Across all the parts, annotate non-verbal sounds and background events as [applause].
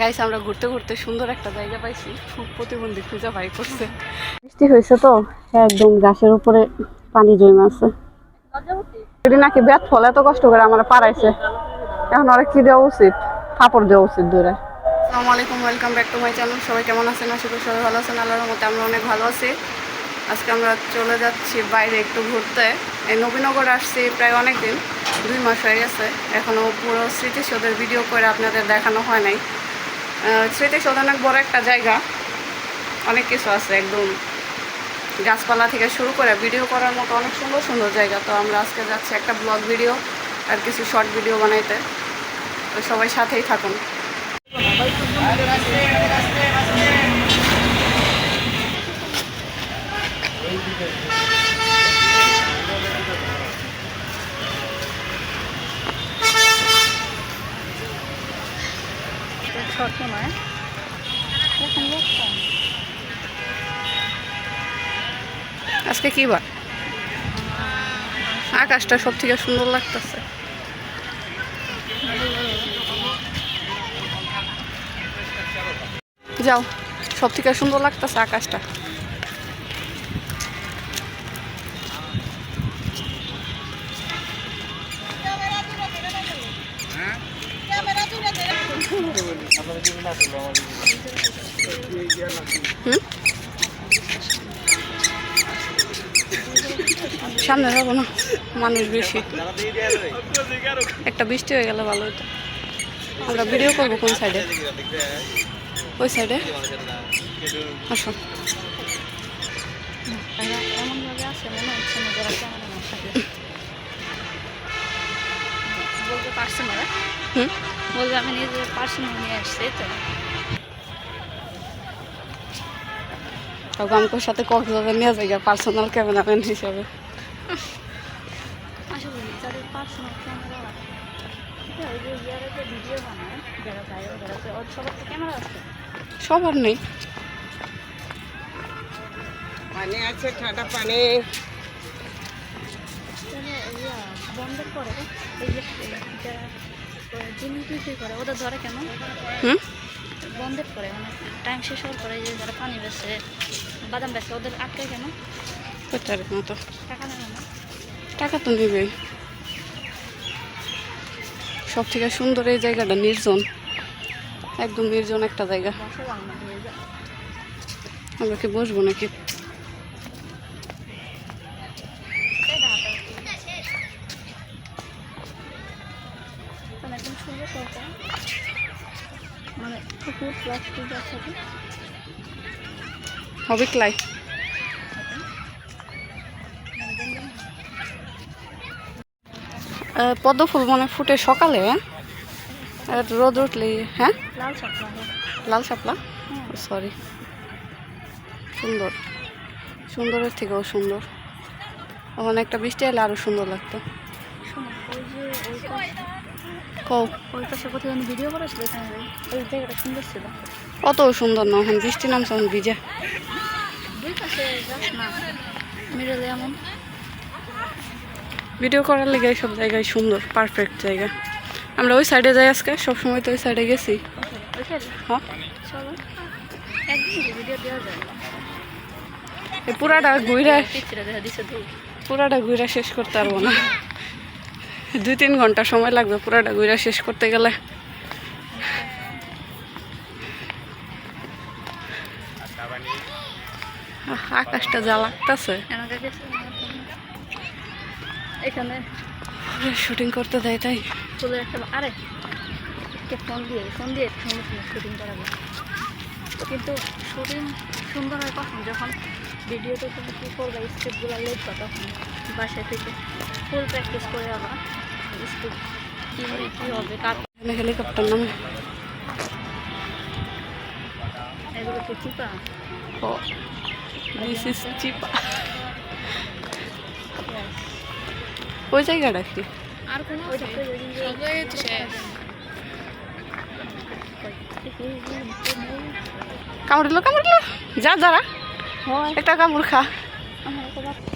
Guys আমরা ঘুরতে ঘুরতে সুন্দর একটা জায়গা পাইছি। খুব প্রতিবন্ধী খুঁজে বাই করছে। বৃষ্টি হয়েছে তো একদম গাছের উপরে পানি জমে আছে। যদি নাকি ব্যাট ফল এত কষ্ট করে আমার পারাইছে এখন ওরা কি দেওয়া উচিত? থাপড় দেওয়া উচিত দূরে। আসসালামু আলাইকুম welcome back to my channel সবাই কেমন আছেন? আশা করি সবাই ভালো আছেন। আল্লাহর মতে আমরা অনেক ভালো আছি। আজকে আমরা চলে যাচ্ছি বাইরে একটু ঘুরতে। এই নবীনগর আসছি প্রায় অনেক দিন দুই মাস হয়ে গেছে। এখনও পুরো স্মৃতিসৌধের ভিডিও করে আপনাদের দেখানো হয় নাই। স্মৃতিসৌধ অনেক বড় একটা জায়গা। অনেক কিছু আছে, একদম গাছপালা থেকে শুরু করে ভিডিও করার মতো অনেক সুন্দর সুন্দর জায়গা। তো আমরা আজকে যাচ্ছি একটা ব্লগ ভিডিও আর কিছু শর্ট ভিডিও বানাইতে। তো সবাই সাথেই থাকুন। ছোট নয় এখন লোক কম। আজকে কি বার? আকাশটা সব থেকে সুন্দর লাগতেছে। যাও সব থেকে সুন্দর লাগতেছে আকাশটা। হুম সামনে যাব না, মানুষ বেশি। একটা বৃষ্টি হয়ে গেলে ভালো হতো। আমরা ভিডিও করব কোন সাইডে ওই সাইডে আসো। মনে হচ্ছে হুম? বলবে আমি নিজে পার্সোনাল নিয়ে আসছি এই তো? কাউকে আমাকে সাথে কক্সবাজার নিয়ে যাই পার্সোনাল ক্যামেরাম্যান হিসেবে। করি যাদের পার্সোনাল ক্যামেরা সবার তো ক্যামেরা আছে? সবার নেই। পানি আছে ঠান্ডা পানি। ইয়া বন্ধের পরে এই যে যারা জিনিস বিক্রি করে ওদের ধরে কেন? হুম? বন্ধের পরে মানে টাইম শেষ হওয়ার পরে যে যারা পানি বাদাম ওদের আটকে কেন? প্রচারের মতো। টাকা নেবে না। টাকা তো নেবেই। সব থেকে সুন্দর এই জায়গাটা নির্জন। একদম নির্জন একটা জায়গা। আমরা কি বসবো নাকি? হবে ক্লাই পদ্ম ফুল মানে ফুটে সকালে হ্যাঁ? রোদ উঠলে হ্যাঁ? লাল শাপলা লাল শাপলা? সরি সুন্দর। সুন্দরের থেকেও সুন্দর। ওখানে একটা বৃষ্টি এলে আরও সুন্দর লাগতো শোনো ওই যে ওই পাশে কও ওই পাশে কোথায় আমি ভিডিও করেছিল এখানে ওই জায়গাটা সুন্দর ছিল। অত সুন্দর না এখন বৃষ্টি নামছে এখন ভিজে। দুই পাশে যাস না মিডলে এমন। ভিডিও করার লেগে সব জায়গায় সুন্দর পারফেক্ট জায়গা। আমরা ওই সাইডে যাই আজকে সবসময় তো ওই সাইডে গেছি। হ্যাঁ। পুরাটা ঘুরে পুরাটা ঘুরে শেষ করতে পারব না। দুই তিন ঘণ্টা সময় লাগবে পুরাটা ঘুরে শেষ করতে গেলে। আকাশটা যা লাগতেছে। এখানে শুটিং করতে দেয় তাই। ফুলের একটা আরে ফোন দিয়ে ফোন দিয়ে শুটিং করা কিন্তু শুটিং সুন্দর হয় কখন? যখন ভিডিওতে তুমি কী করবে স্টেপগুলো লিখবা তখন? বাসায় থেকে ফুল প্র্যাকটিস করে আবার স্টেপ কী কী হবে কার এখানে হেলিকপ্টার নামে। এগুলো কি চিপা ও দিস ইজ চিপা ওই জায়গাটা কি? আর কোনো ওইটা কামড়িলো কামড়িলো যা যারা হয়। একটা কামড় খা। আমার একটা বাপ-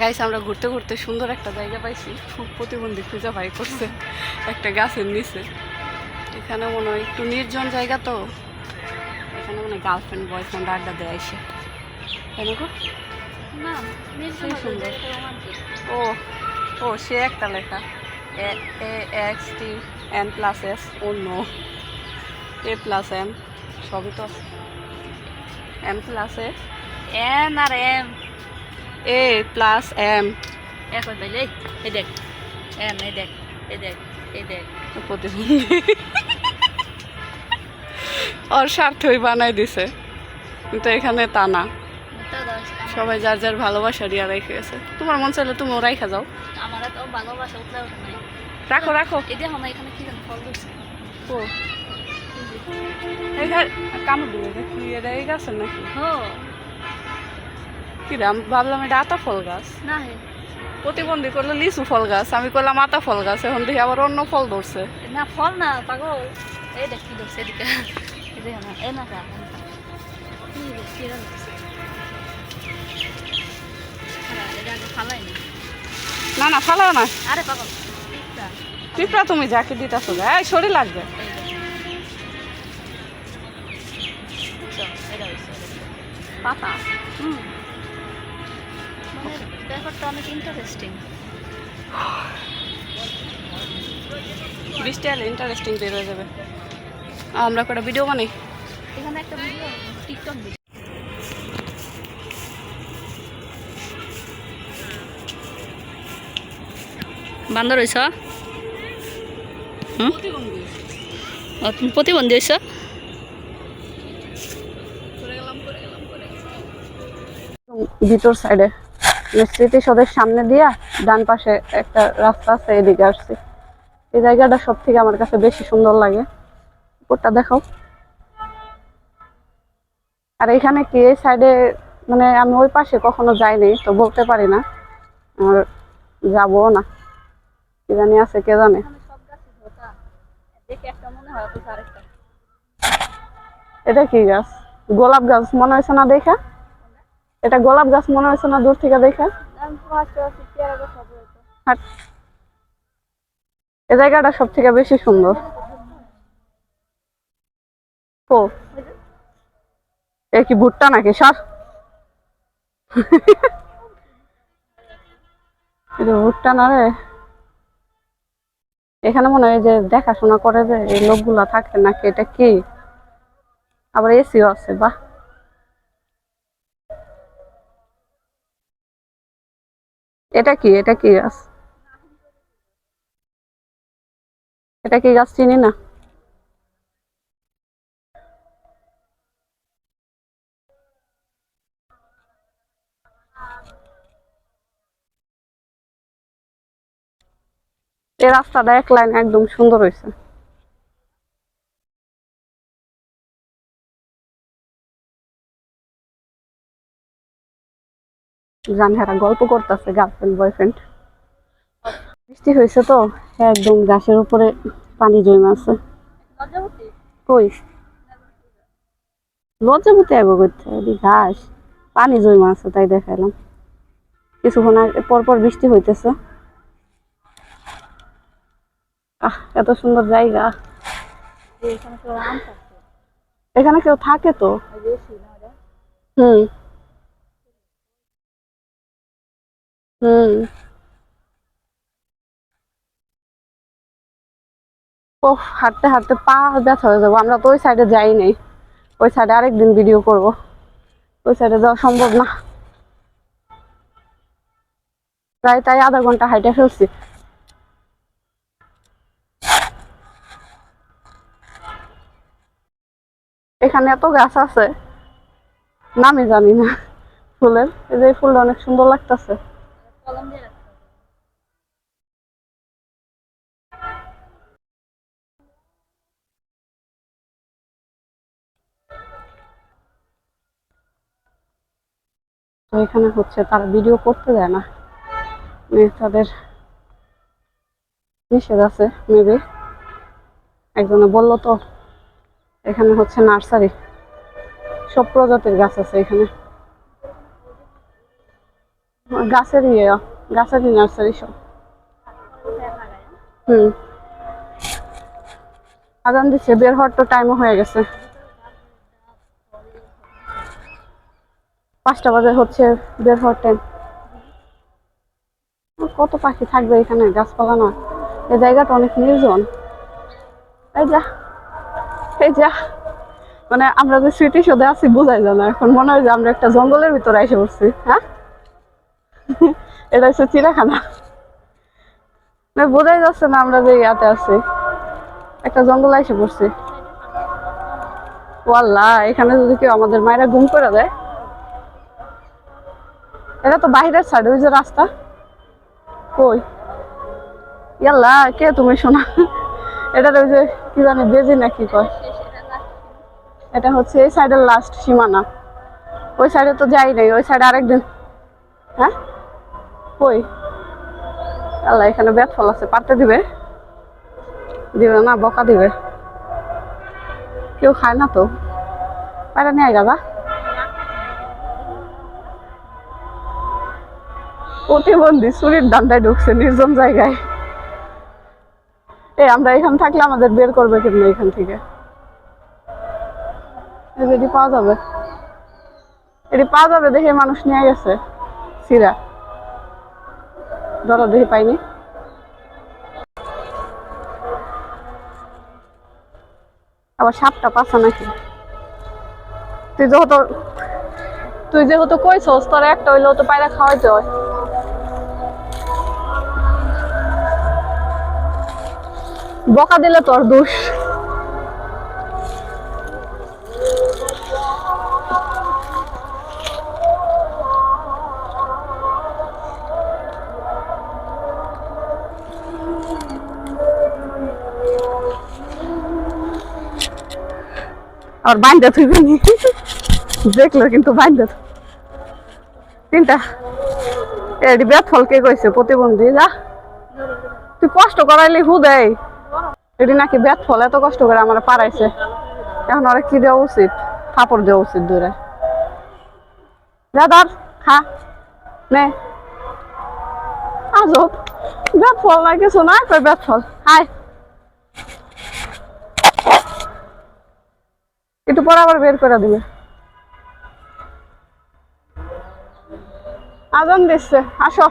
গাইস আমরা ঘুরতে ঘুরতে সুন্দর একটা জায়গা পাইছি। খুব প্রতিবন্ধী খুঁজে বাই করছে। একটা গাছের নিচে। এখানে মনে হয় একটু নির্জন জায়গা তো। এখানে মনে হয় গার্লফ্রেন্ড বয়ফ্রেন্ড আড্ডা দেয় গো? না সুন্দর। ও ও সে একটা লেখা। A X T N plus S অন্য এ প্লাস এম সবই তো এম প্লাস এস এন আর এম। এ প্লাস এম এখন পাইলে এই দেখ এম এই দেখ এই দেখ এই দেখ প্রতিবন্ধী ওর স্বার্থই বানাই দিছে কিন্তু এখানে তা না সবাই যার যার ভালোবাসা দিয়া রেখে গেছে তোমার মন চাইলে তুমিও রাইখা যাও আমার তো ভালোবাসা উঠলে রাখো রাখো এই দেখো না এখানে কি জানি ফল ধরছে ও এখানে কামড় এটা কি এটা এই গাছের নাকি কি রে ভাবলাম এটা আতা ফল গাছ। না প্রতিবন্ধী করলে লিচু ফল গাছ। আমি করলাম আতা ফল গাছ এখন দেখি আবার অন্য ফল ধরছে। না ফল না পাগল। এই দেখ কি ধরছে এদিকে। এই না না না। ফালাও না। আরে পাগল পিঁপড়া। তুমি যাকে দিতেছো এই শরীর লাগবে। পাতা হুম। মানে ব্যাপারটা অনেক ইন্টারেস্টিং বৃষ্টি আলে ইন্টারেস্টিং বের হয়ে যাবে। আমরা কটা ভিডিও বানাই? এখানে একটা ভিডিও টিকটক ভিডিও বান্দর হয়েছ প্রতিবন্ধী। হয়েছ ভিতর সাইডে স্মৃতি সদের সামনে দিয়া ডান পাশে একটা রাস্তা আছে এদিকে আসছি। এই জায়গাটা সব থেকে আমার কাছে বেশি সুন্দর লাগে। উপরটা দেখো আর এখানে কি এই সাইডে মানে আমি ওই পাশে কখনো যাইনি তো বলতে পারি না। আর যাব না। কি জানি আছে কে জানে। এটা কি গাছ? গোলাপ গাছ মনে হয়েছে না দেখা? এটা গোলাপ গাছ মনে হয়েছে না? দূর থেকে দেখা। এই জায়গাটা সব থেকে বেশি সুন্দর। ও। এ কি ভুট্টা নাকি? সর। ভুট্টা না রে। এখানে মনে হয় যে দেখাশোনা করে যে এই লোকগুলা থাকে নাকি? এটা কি? আবার এসিও আছে, বাহ। এটা কি? এটা কি গাছ? এটা কি গাছ চিনি না? এই রাস্তাটা এক লাইন একদম সুন্দর হয়েছে জান হেরা গল্প করতেছে গার্লফ্রেন্ড বয়ফ্রেন্ড। বৃষ্টি হয়েছে তো, একদম গাছের উপরে পানি জমে আছে। কই? লজ্জাবতী আইব করতে ঘাস, পানি জমে আছে তাই দেখাইলাম। কিছুক্ষণ আগে পর পর বৃষ্টি হইতেছে। আহ, এত সুন্দর জায়গা। এখানে কেউ থাকে তো? হুম। হুম। হাঁটতে হাঁটতে পা ব্যথা হয়ে যাব। আমরা তো ওই সাইডে যাই নাই। ওই সাইডে আরেকদিন ভিডিও করব। ওই সাইডে যাওয়া সম্ভব না। প্রায় তাই আধা ঘণ্টা হাইটে ফেলছি। এখানে এত গাছ আছে। নামই জানি না। ফুলের। এই যে ফুলটা অনেক সুন্দর লাগতেছে। কলম দিয়ে রাখছে তো এখানে হচ্ছে তারা ভিডিও করতে দেয় না। মানে তাদের নিষেধ আছে মেবি একজনে বলল তো, এখানে হচ্ছে নার্সারি। সব প্রজাতির গাছ আছে এখানে। গাছের ইয়ে গাছেরই নার্সারি সব। হুম। আগান দিচ্ছে বের হওয়ার তো টাইমও হয়ে গেছে। পাঁচটা বাজে হচ্ছে, বের হওয়ার টাইম কত পাখি থাকবে এখানে, গাছপালা না এই জায়গাটা অনেক নির্জন। এই যা এই যা। মানে আমরা যে স্মৃতি সদে আছি, বোঝাই যায় না। এখন মনে হয় যে আমরা একটা জঙ্গলের ভিতরে এসে পড়ছি হ্যাঁ? [laughs] এটা হচ্ছে চিড়াখানা বোঝাই যাচ্ছে না আমরা যে ইয়াতে আছি। একটা জঙ্গল এসে পড়ছি। ওয়াল্লা এখানে যদি কেউ আমাদের মায়েরা গুম করে দেয়। এটা তো বাইরের সাইড ওই যে রাস্তা। কই? ইয়াল্লা কে তুমি শোনা? এটা ওই যে কি জানি বেজি না কি কয়? এটা হচ্ছে এই সাইডের লাস্ট সীমানা। ওই সাইডে তো যাই নাই, ওই সাইডে আরেকদিন। হ্যাঁ? আল্লাহ, এখানে ব্যাট ফল আছে পারতে দিবে? দিবে না, বকা দিবে। কেউ খায় না তো? পায়রা নিয়ে যাবা প্রতিবন্ধী চুরির দান্দায় ঢুকছে নির্জন জায়গায়। এই আমরা এখানে থাকলে আমাদের বের করবে কেমন এখান থেকে? এটি পাওয়া যাবে। এটি পাওয়া যাবে দেখে মানুষ নিয়ে গেছে। সিরা। ধরো দেখে পাইনি। আবার সাপটা পাশা নাকি? তুই যেহেতু তুই যেহেতু কইছস, তোর একটা হইলেও তো পায়রা খাওয়াইতে হয়। বকা দিলে তোর দোষ। আর বাইন্দা থইবি নি। দেখল কিন্তু বাইন্দা তিনটা। এডি বেত ফল কে কইছে? প্রতিবন্ধী, যা। তুই কষ্ট করাইলি হু দেয় এটি নাকি বেত ফল, এত কষ্ট করে আমার পারাইছে এখন ওরা কি দেওয়া উচিত? থাপড় দেওয়া উচিত দূরে। যা, ধর নে। আজব। বেত ফল না কিছু না বেত ফল। হাই একটু পরে আবার বের করে দিবে। আজান দিচ্ছে আসো।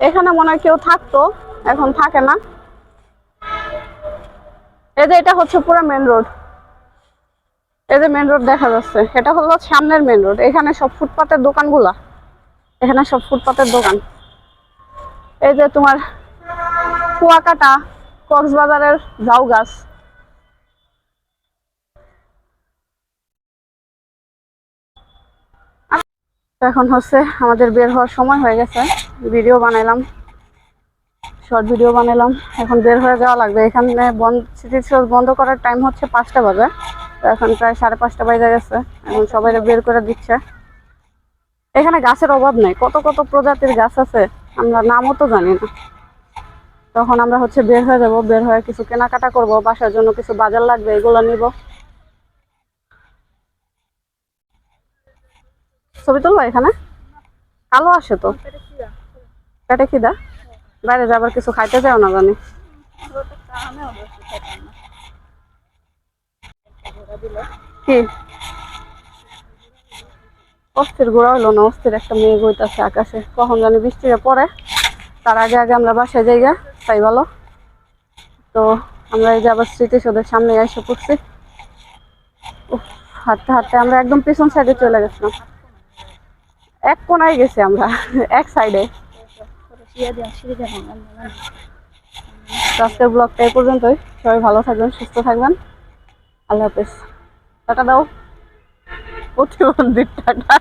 এখানে মনে হয় কেউ থাকতো, এখন থাকে না। এই যে এটা হচ্ছে পুরো মেন রোড এই যে মেন রোড দেখা যাচ্ছে। এটা হলো সামনের মেন রোড এখানে সব ফুটপাতের দোকানগুলা। এখানে সব ফুটপাতের দোকান। এই যে তোমার কুয়াকাটা, কক্সবাজারের ঝাউ গাছ তো এখন হচ্ছে আমাদের বের হওয়ার সময় হয়ে গেছে। ভিডিও বানাইলাম, শর্ট ভিডিও বানালাম এখন বের হয়ে যাওয়া লাগবে। এখানে বন্ধ বন্ধ করার টাইম হচ্ছে পাঁচটা বাজে। তো এখন প্রায় সাড়ে পাঁচটা বাজে গেছে। এখন সবাই বের করে দিচ্ছে। এখানে গাছের অভাব নেই। কত কত প্রজাতির গাছ আছে, আমরা নামও তো জানি না। তখন আমরা হচ্ছে বের হয়ে যাব, বের হয়ে কিছু কেনাকাটা করব, বাসার জন্য কিছু বাজার লাগবে, এগুলো নিব। ছবি তুলবো এখানে? কালো আসে তো। পেটে খিদা? বাইরে যাবার কিছু খাইতে যাও না জানি? কি? অস্থির ঘোরা হলো না অস্থির একটা মেয়ে বইতাছে আকাশে। কখন জানি বৃষ্টিটা পড়ে। তার আগে আগে আমরা বাসায় যাই গা, তাই ভালো। তো আমরা এই যে আবার স্মৃতিসৌধের সামনে এসে পড়ছি। হাঁটতে হাঁটতে আমরা একদম পিছন সাইডে চলে গেছিলাম। এক কোনায় গেছি আমরা, এক সাইডে আজকের ব্লগটা এই পর্যন্তই। সবাই ভালো থাকবেন, সুস্থ থাকবেন। আল্লাহ হাফেজ। টাটা দাও। প্রতিবন্ধীর টাটা